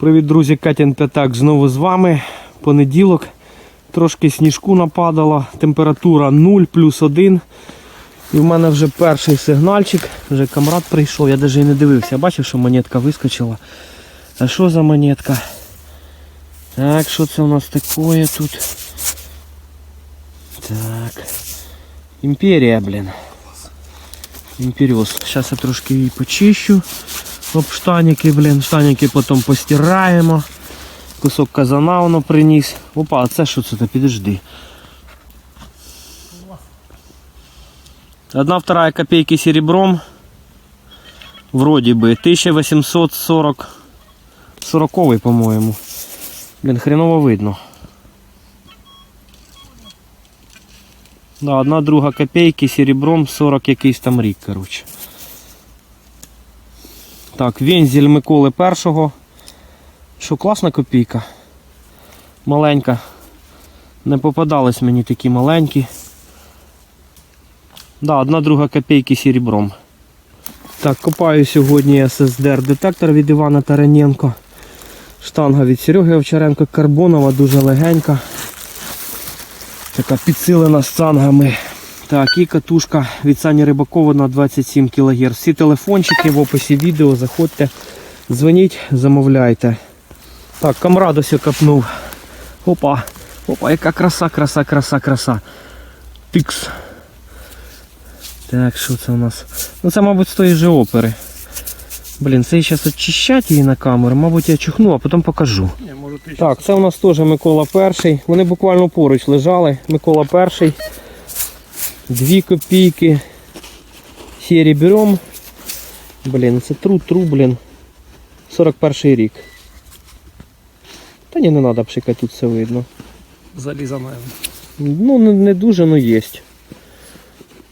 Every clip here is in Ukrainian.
Привіт, друзі, Катін П'ятак знову з вами. Понеділок. Трошки сніжку нападало, температура 0 плюс 1. І в мене вже перший сигнальчик, вже камрад прийшов, я навіть і не дивився. Бачив, що монетка вискочила. А що за монетка? Так, що це у нас таке тут? Так. Імперія, блін. Імперіос. Зараз я трошки її почищу. Об штаніки, блін. Штаніки потім постираємо. Кусок казана воно приніс. Опа, а це що це? Підожди. Одна вторая копейки серебром. Вроде бы. 1840. 40 по-моему. Блин, хреново видно. Да, одна друга копейки серебром 40 якийсь там рік, короче. Так, вензель Миколи першого. Що, класна копійка? Маленька. Не попадались мені такі маленькі. Да, одна друга копійки серебром. Так, копаю сьогодні SSDR детектор від Івана Тараненко. Штанга від Сереги Овчаренко карбонова, дуже легенька. Така підсилена стангами. Так, і катушка від Сані Рибакова на 27 кГц. Всі телефончики в описі відео, заходьте, дзвоніть, замовляйте. Так, камрад ось я копнув. Опа, опа, яка краса, краса, краса, краса. Пікс. Так, що це у нас? Ну це, мабуть, з тої же опери. Блін, це зараз очищать її на камеру, мабуть, я чухну, а потім покажу. Так, це у нас теж Микола перший. Вони буквально поруч лежали. Микола перший. Дві копійки. Сірі берем. Блін, це тру, тру, блін. 41 рік. Та ні, не треба пшикати, тут все видно. залізана. Ну, не, не дуже, але є.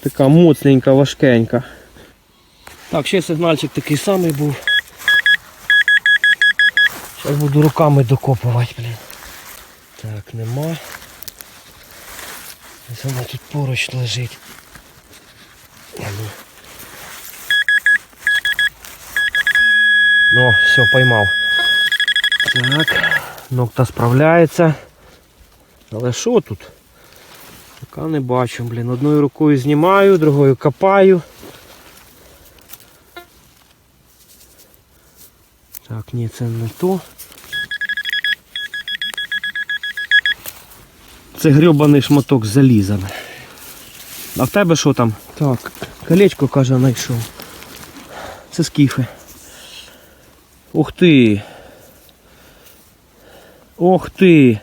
Така моцненька, важкенька. Так, ще сигнальчик такий самий був. Зараз буду руками докопувати, блін. Так, нема. Ось вона тут поруч лежить. Ну. Все, поймав. Так, ногта справляється. Але що тут? Поки не бачу, блін. Одною рукою знімаю, другою копаю. Так, ні, це не то. Це грьобаний шматок з залізом. А в тебе що там? Так, колечко, каже, знайшов. Це скіфи. Ух ти. Ох ти.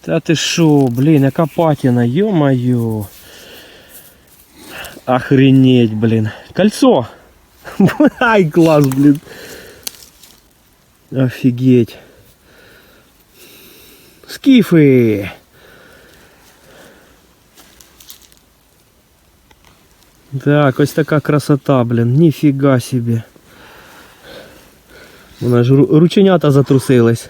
Та ти шо, блін, яка патіна, йо-моє. Охренеть, блін. Кольцо. Ай, клас, блін. Офігеть. Скіфи. Так, ось така красота, блін. Ніфіга собі. Вона ж рученята затрусились.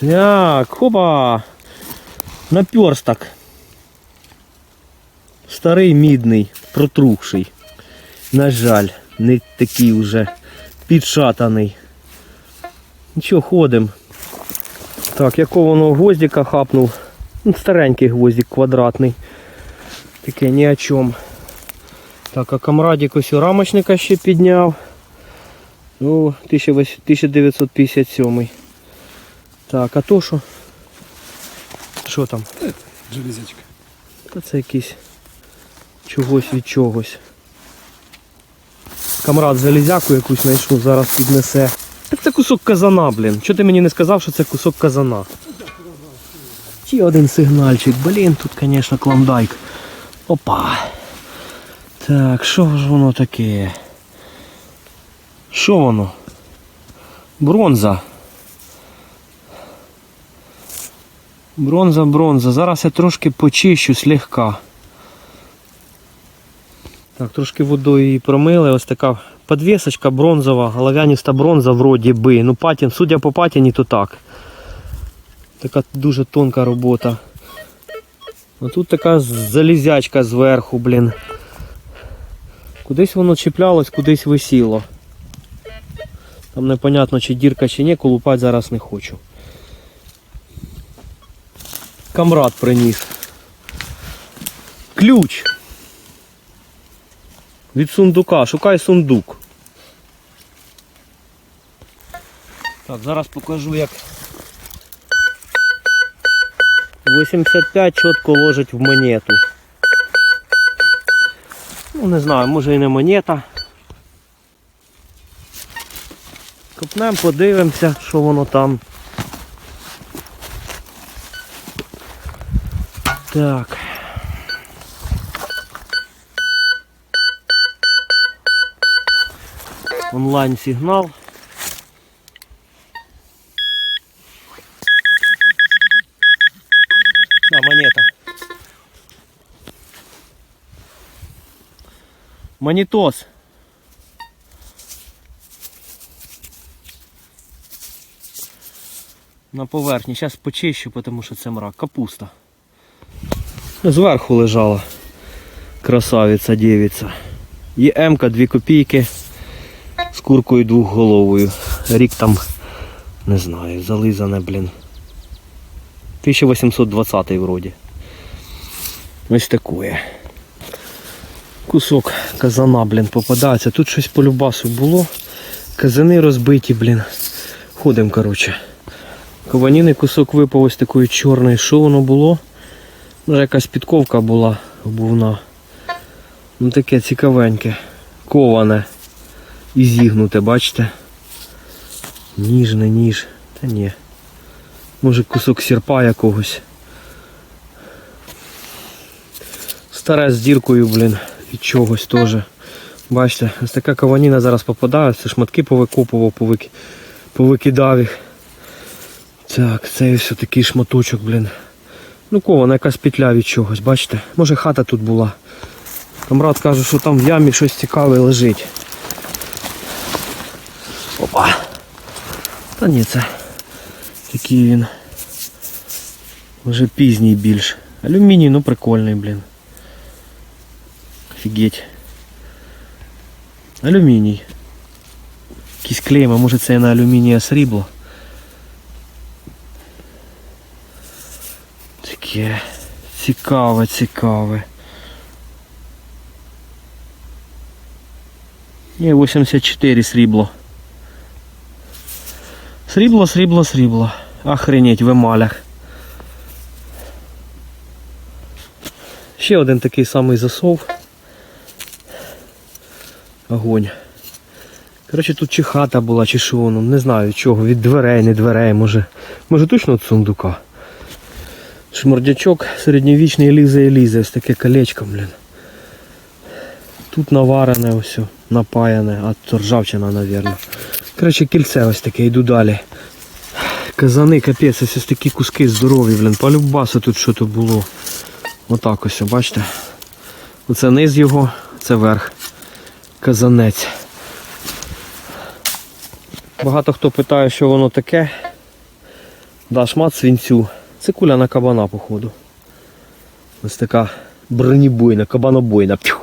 Так, хопа. Наперсток. Старий мідний, протрухший. На жаль, не такий уже підшатаний. Нічого, ходим. Так, якого воно гвоздика хапнув. Ну, Старенький гвоздик квадратний. Таке ні о чому. Так, а камрадик ось у рамочника ще підняв. Ну, 1957. Так, а то що? Що там? Железячка. Та це якийсь чогось від чогось. Камрад залізяку якусь знайшов, зараз піднесе. Так це кусок казана, блін. Чого ти мені не сказав, що це кусок казана? Ще один сигнальчик. Блін, тут, звісно, клондайк. Опа. Так, що ж воно таке? Що воно? Бронза. Бронза, бронза. Зараз я трошки почищу слегка. Так, трошки водою її промили. Ось така подвісочка бронзова, голов'яніста бронза вроді би. Ну патін, судя по патіні, то так. Така дуже тонка робота. А тут така залізячка зверху, блін. Кудись воно чіплялось, кудись висіло. Там непонятно чи дірка чи ні, колупати зараз не хочу. Камрад приніс. Ключ. Від сундука. Шукай сундук. Так, зараз покажу як 85 чітко ложить в монету. Ну, не знаю, може і не монета. Копнемо, подивимося, що воно там. Так. Онлайн сигнал. Да, монета. Монітос. На поверхні. Зараз почищу, тому що це мрак. Капуста. Зверху лежала. Красавиця дівиця. Є М-ка 2 копійки з куркою двохголовою. Рік там, не знаю, зализане, блін. 1820 вроді. Ось такое. Кусок казана, блін, попадається. Тут щось по любасу було. Казани розбиті, блін. Ходимо, коротше. Кованіний кусок випав ось такої чорної. Що воно було? Може якась підковка була обувна. Ну таке цікавеньке. Коване. І зігнуте, бачите? Ніж, не ніж. Та ні. Може кусок сірпа якогось. Старе з діркою, блін, від чогось теж. Бачите, ось така каваніна зараз попадає, це шматки повикопував, повик... повикидав їх. Так, це ось такий шматочок, блін. Ну кована якась петля від чогось, бачите? Може хата тут була. Камрад каже, що там в ямі щось цікаве лежить. Опа. Та ні, це такий він. Вже пізній більш. Алюміній, ну прикольний, блін. Офігеть. Алюміній. Якісь клейми, може це на алюмінія срібло. Таке цікаве, цікаве. Є 84 срібло. Срібло, срібло, срібло. Охренеть в емалях. Ще один такий самий засов. Огонь. Коротше, тут чи хата була, чи що воно, не знаю чого, від дверей, не дверей, може. Може точно від сундука. Шмордячок середньовічний лізе і лізе, ось таке колечко, блін. Тут наварене ось, напаяне, а то ржавчина, мабуть. Коротше, кільце ось таке, йду далі. Казани, капець, ось ось такі куски здорові, блін. Полюбасу тут що то було. Отак ось, бачите? Оце низ його, це верх. Казанець. Багато хто питає, що воно таке. Да, шмат свинцю. Це куля на кабана, походу. Ось така бронебойна, кабанобойна. П'ю.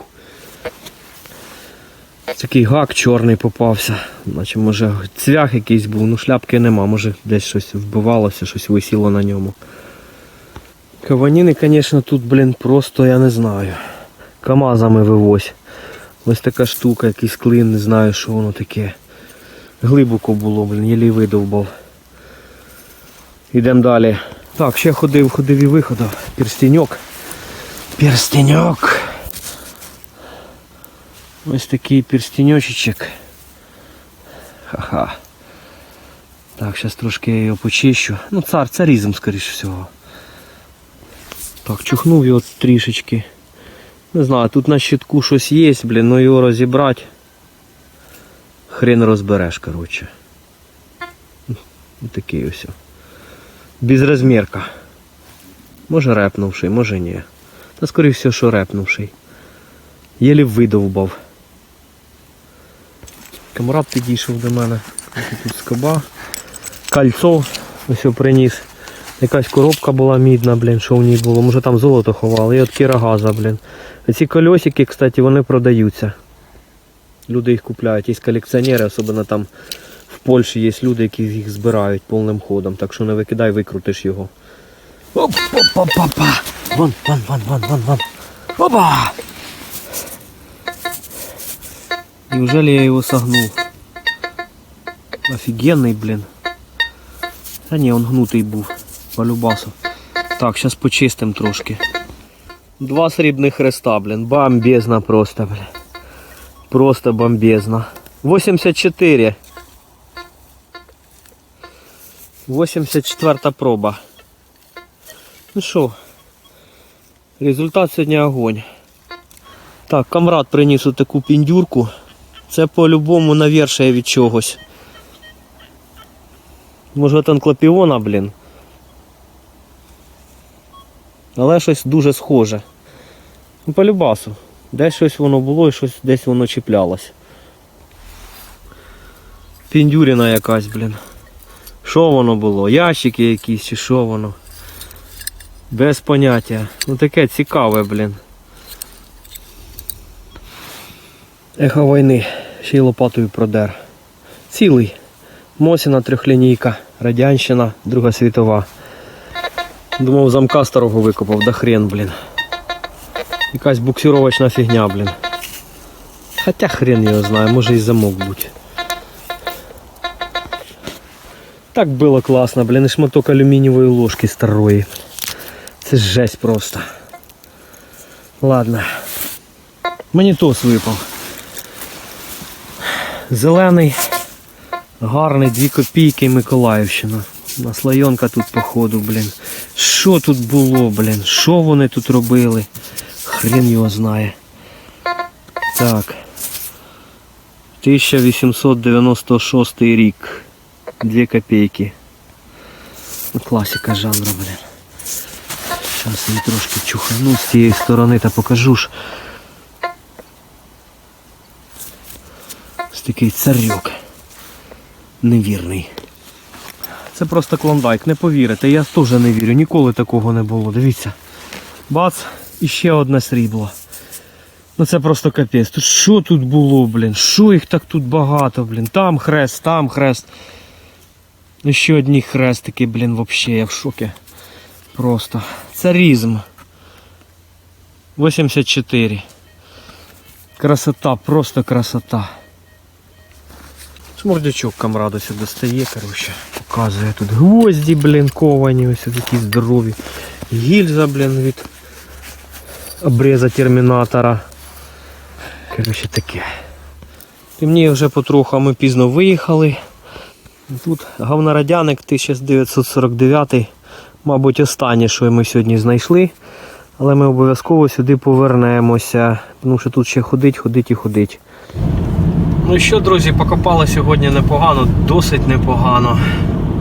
Такий гак чорний попався. Наче може цвях якийсь був, ну шляпки нема, може десь щось вбивалося, щось висіло на ньому. Каваніни, звісно, тут, блін, просто я не знаю. Камазами вивозь. Ось така штука, якийсь клин, не знаю, що воно таке. Глибоко було, блін, єлі видовбав. Йдемо далі. Так, ще ходив, ходив і виходив. Перстеньок. Перстеньок. Ось такий перстеньочечок. Ха-ха. Так, зараз трошки я його почищу. Ну, цар, царізм, скоріш всього. Так, чухнув його трішечки. Не знаю, тут на щитку щось є, блін, ну його розібрати. Хрен розбереш, коротше. Такий ось. Безрозмірка. Може репнувший, може ні. Та скоріше всього, що репнувший. Єлі видовбав. Камрад підійшов до мене. Тут скоба. Кольцо ось приніс. Якась коробка була мідна, блін, що в ній було. Може там золото ховали. І от кірогаза, блін. Ці кольосики, кстати, вони продаються. Люди їх купляють. Є колекціонери, особливо там в Польщі є люди, які їх збирають повним ходом, так що не викидай, викрутиш його. Оп, опа, па, па. Вон, вон, вон, вон, вон, вон. Опа! Неужели я его согнул? Офигенный, блин. Та ні, он гнутий був. По любасу. Так, зараз почистим трошки. Два срібних хреста, блін. Бомбезно просто, блін. Просто бомбезно. 84. 84 проба. Ну що, результат сьогодні огонь. Так, камрад приніс таку піндюрку. Це по-любому навершає від чогось. Може танклопіона, блін. Але щось дуже схоже. Ну, по любасу. Десь щось воно було і щось десь воно чіплялось. Піндюріна якась, блін. Що воно було? Ящики якісь чи що воно? Без поняття. Ну таке цікаве, блін. Ехо війни. Ще й лопатою продер. Цілий. Мосіна трьохлінійка, Радянщина, Друга світова. Думав, замка старого викопав, да хрен, блін. Якась буксировочна фігня, блін. Хоча хрен його знає, може і замок бути. Так було класно, блін, і шматок алюмінієвої ложки старої. Це жесть просто. Ладно. Монітос випав. Зелений, гарний, 2 копійки Миколаївщина. Наслайонка тут походу, блін. Що тут було, блін? Що вони тут робили? Хрен його знає. Так. 1896 рік. 2 копійки. Ну, Класика жанру, блін. Зараз я трошки чухану з цієї сторони та покажу ж. Ось такий царюк. Невірний. Це просто клондайк, не повірите, я теж не вірю, ніколи такого не було. Дивіться. Бац, і ще одне срібло. Ну це просто капець. Тут що тут було, блін? Що їх так тут багато, блін? Там хрест, там хрест. Ну ще одні хрестики, блін, взагалі, я в шокі. Просто. Царізм. 84. Красота, просто красота. Шмордячок камраду сюди стає, коротше. Показує тут гвозді, блін, ковані, ось такі здорові. Гільза, блін, від обреза термінатора. Коротше таке. Темніє вже потроху, а ми пізно виїхали. Тут говнорадяник 1949, мабуть, останнє, що ми сьогодні знайшли. Але ми обов'язково сюди повернемося, тому що тут ще ходить, ходить і ходить. Ну що, друзі, покопали сьогодні непогано, досить непогано.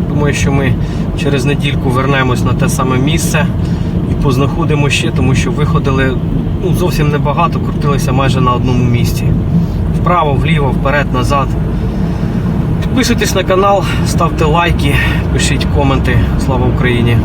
Думаю, що ми через недільку вернемось на те саме місце познаходимо ще, тому що виходили ну, зовсім небагато, крутилися майже на одному місці. Вправо, вліво, вперед, назад. Підписуйтесь на канал, ставте лайки, пишіть коменти. Слава Україні!